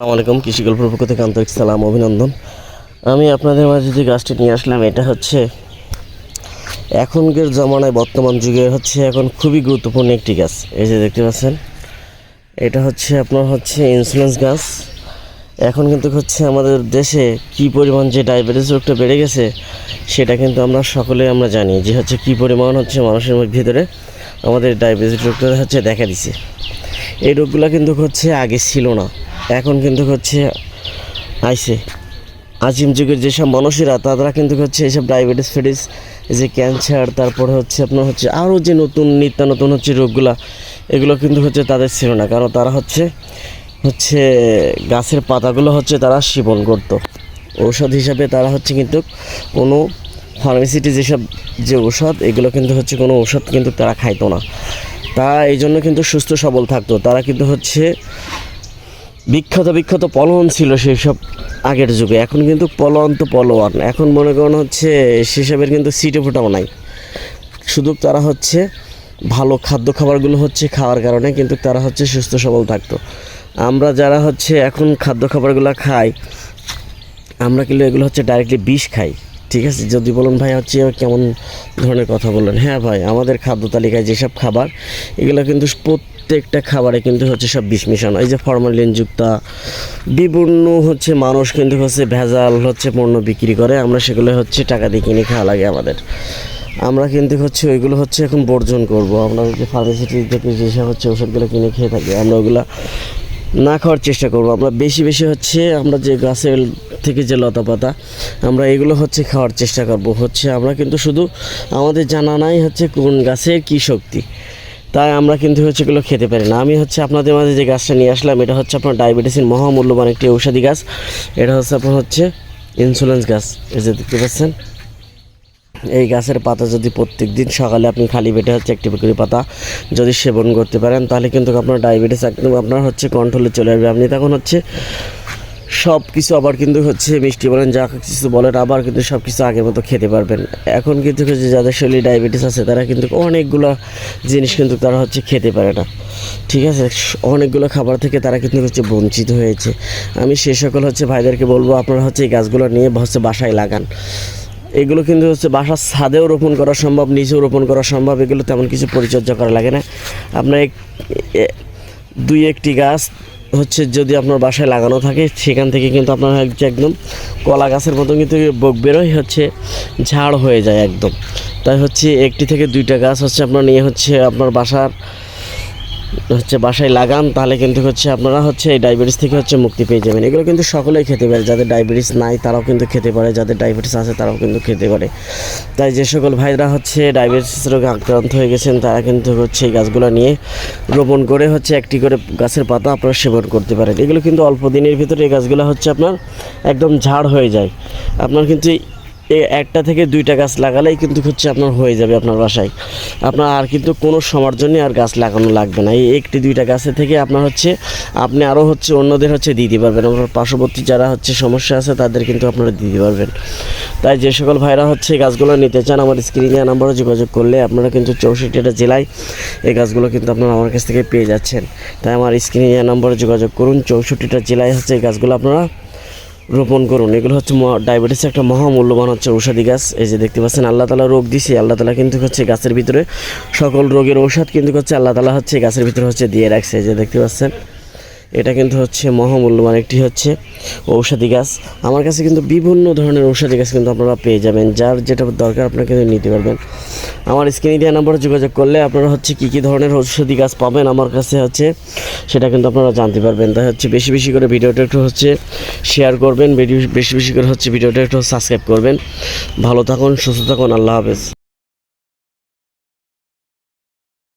আসসালামু আলাইকুম কৃষি গল্পের পক্ষ থেকে আন্তরিক সালাম, অভিনন্দন। আমি আপনাদের মাঝে যে গাছটি নিয়ে আসলাম, এটা হচ্ছে এখনকার জমানায় বর্তমান যুগে হচ্ছে এখন খুবই গুরুত্বপূর্ণ একটি গাছ। এই যে দেখতে পাচ্ছেন, এটা হচ্ছে আপনার হচ্ছে ইন্সুরেন্স গাছ। এখন কিন্তু হচ্ছে আমাদের দেশে কি পরিমাণ যে ডায়াবেটিস রোগটা বেড়ে গেছে, সেটা কিন্তু আমরা সকলে আমরা জানি যে হচ্ছে কি পরিমাণ হচ্ছে মানুষের ভিতরে আমাদের ডায়াবেটিস রোগটা হচ্ছে দেখা দিছে। এই রোগগুলো কিন্তু হচ্ছে আগে ছিল না। এখন কিন্তু হচ্ছে, আইসে। আজিম যুগের যেসব মানুষেরা, তারা কিন্তু হচ্ছে এইসব ডায়াবেটিস এই যে ক্যান্সার তারপরে হচ্ছে আপনার হচ্ছে আরও যে নতুন, নিত্য নতুন হচ্ছে রোগগুলা, এগুলো কিন্তু হচ্ছে তাদের ছিল না। কারণ তারা হচ্ছে হচ্ছে গাছের পাতাগুলো হচ্ছে তারা সেবন করতো। ঔষধ হিসাবে তারা হচ্ছে কিন্তু কোনো ফার্মেসিটি যেসব যে ঔষধ, এগুলো কিন্তু হচ্ছে কোনো ঔষধ কিন্তু তারা খাইতো না। তা এই জন্য কিন্তু সুস্থ সবল থাকতো। তারা কিন্তু হচ্ছে বিখ্যাত বিখ্যাত পলোয়ান ছিল সেই সব আগের যুগে। এখন কিন্তু পলোয়ান তো পলোয়ান এখন মনে করেন হচ্ছে সেসবের কিন্তু সিটে ফোটাও নাই। শুধু তারা হচ্ছে ভালো খাদ্য খাবারগুলো হচ্ছে খাওয়ার কারণে কিন্তু তারা হচ্ছে সুস্থ, সবল থাকতো। আমরা যারা হচ্ছে এখন খাদ্য খাবারগুলো খাই, আমরা কিন্তু এগুলো হচ্ছে ডাইরেক্টলি বিষ খাই। ঠিক আছে? যদি বলুন, ভাই, হচ্ছে কেমন ধরনের কথা বললেন হ্যাঁ ভাই, আমাদের খাদ্য তালিকায় যেসব খাবার, এগুলো কিন্তু প্রত্যেকটা খাবারে কিন্তু হচ্ছে সব বিষ মিশানো এই যে ফরমালিন যুক্ত বিভিন্ন হচ্ছে মানুষ কিন্তু হচ্ছে ভেজাল হচ্ছে পণ্য বিক্রি করে, আমরা সেগুলো হচ্ছে টাকা দিয়ে কিনে খাওয়া লাগে আমাদের। আমরা কিন্তু হচ্ছে ওইগুলো হচ্ছে এখন বর্জন করব। আমরা যে ফার্মেসিটি থেকে যেসব হচ্ছে ওষুধগুলো কিনে খেয়ে থাকি, আমরা ওগুলো না খাওয়ার চেষ্টা করব। আমরা বেশি বেশি হচ্ছে আমরা যে গাছের থেকে যে লতা পাতা, আমরা এগুলো হচ্ছে খাওয়ার চেষ্টা করব। হচ্ছে আমরা কিন্তু শুধু আমাদের জানা নাই হচ্ছে কোন গাছের কী শক্তি। তাই আমরা কিন্তু হচ্ছে এগুলো খেতে পারি না। আমি হচ্ছে আপনাদের মাঝে যে গাছটা নিয়ে আসলাম, এটা হচ্ছে আপনার ডায়াবেটিসের মহামূল্যবান একটি ঔষধি গাছ। এটা হচ্ছে আপনার হচ্ছে ইনসুলেন্স গাছ। এই যে দেখতে পাচ্ছেন, এই গাছের পাতা যদি প্রত্যেক দিন সকালে আপনি খালি পেটে হচ্ছে একটি করে পাতা যদি সেবন করতে পারেন, তাহলে কিন্তু আপনার ডায়াবেটিস একদম আপনার হচ্ছে কন্ট্রোলে চলে আসবে। আপনি তখন হচ্ছে সব কিছু আবার কিন্তু হচ্ছে মিষ্টি বলেন, যা কিছু বলেন, আবার কিন্তু সব কিছু আগের মতো খেতে পারবেন। এখন কিন্তু যাদের শরীরে ডায়াবেটিস আছে, তারা কিন্তু অনেকগুলো জিনিস কিন্তু তারা হচ্ছে খেতে পারে না। ঠিক আছে? অনেকগুলো খাবার থেকে তারা কিন্তু হচ্ছে বঞ্চিত হয়েছে। আমি সে সকল হচ্ছে ভাইদেরকে বলব, আপনারা হচ্ছে এই গাছগুলো নিয়ে হচ্ছে বাসায় লাগান। এগুলো কিন্তু হচ্ছে বাসার ছাদেও রোপণ করা সম্ভব, নিচেও রোপণ করা সম্ভব। এগুলো তেমন কিছু পরিচর্যা করা লাগে না। আপনার দুই একটি গাছ হচ্ছে যদি আপনার বাসায় লাগানো থাকে, সেখান থেকে কিন্তু আপনার হচ্ছে একদম কলা গাছের মতো কিন্তু বক বেরোয়, হচ্ছে ঝাড় হয়ে যায় একদম। তাই হচ্ছে একটি থেকে দুইটা গাছ হচ্ছে আপনার নিয়ে হচ্ছে আপনার বাসার হচ্ছে বাসায় লাগান, তাহলে কিন্তু হচ্ছে আপনারা হচ্ছে এই ডায়াবেটিস থেকে হচ্ছে মুক্তি পেয়ে যাবেন। এগুলো কিন্তু সকলেই খেতে পারে, যাদের ডায়াবেটিস নাই তারাও কিন্তু খেতে পারে, যাদের ডায়াবেটিস আছে তারাও কিন্তু খেতে পারে। তাই যে সকল ভাইরা হচ্ছে ডায়াবেটিস রোগে আক্রান্ত হয়ে গেছেন, তারা কিন্তু হচ্ছে এই গাছগুলো নিয়ে রোপণ করে হচ্ছে একটি করে গাছের পাতা আপনারা সেবন করতে পারেন। এগুলো কিন্তু অল্প দিনের ভিতরে এই গাছগুলো হচ্ছে আপনার একদম ঝাড় হয়ে যায়। আপনার কিন্তু একটা থেকে দুইটা গাছ লাগালেই কিন্তু হচ্ছে আপনার হয়ে যাবে আপনার বাসায়। আপনার আর কিন্তু কোনো সময়ের জন্য আর গাছ লাগানো লাগবে না। এই একটি দুইটা গাছের থেকে আপনার হচ্ছে, আপনি আরও হচ্ছে অন্যদের হচ্ছে দিতে পারবেন। আপনার পার্শ্ববর্তী যারা হচ্ছে সমস্যা আছে, তাদের কিন্তু আপনারা দিতে পারবেন। তাই যে সকল ভাইরা হচ্ছে গাছগুলো নিতে চান, আমার স্ক্রিনে নাম্বারে যোগাযোগ করলে আপনারা কিন্তু চৌষট্টিটা জেলায় এই গাছগুলো কিন্তু আপনারা আমার কাছ থেকে পেয়ে যাচ্ছেন। তাই আমার স্ক্রিনে নাম্বারে যোগাযোগ করুন। চৌষট্টিটা জেলায় হচ্ছে এই গাছগুলো আপনারা রোপণ করুন। এগুলো হচ্ছে ডায়াবেটিস একটা মহামূল্যবান হচ্ছে ঔষধি গাছ। এই যে দেখতে পাচ্ছেন, আল্লাহ তালা রোগ দিছে। আল্লাহ তালা কিন্তু হচ্ছে গাছের ভিতরে সকল রোগের ঔষধ কিন্তু হচ্ছে আল্লাহ তালা হচ্ছে গাছের ভিতরে হচ্ছে দিয়ে রাখছে। এই যে দেখতে পাচ্ছেন এটা কিন্তু হচ্ছে মহামূল্যবান একটি হচ্ছে ঔষধি গাছ। আমার কাছে কিন্তু বিভিন্ন ধরনের ঔষধি গাছ কিন্তু আপনারা পেয়ে যাবেন, যার যেটা দরকার আপনারা কিন্তু নিতে পারবেন। আমার স্ক্রিনে দেওয়া নাম্বারে যোগাযোগ করলে আপনারা হচ্ছে কী কী ধরনের ঔষধি গাছ পাবেন আমার কাছে হচ্ছে, সেটা কিন্তু আপনারা জানতে পারবেন। তাই হচ্ছে বেশি বেশি করে ভিডিওটা একটু হচ্ছে শেয়ার করবেন, ভিডিও বেশি বেশি করে হচ্ছে ভিডিওটা একটু সাবস্ক্রাইব করবেন। ভালো থাকুন, সুস্থ থাকুন, আল্লাহ হাফেজ।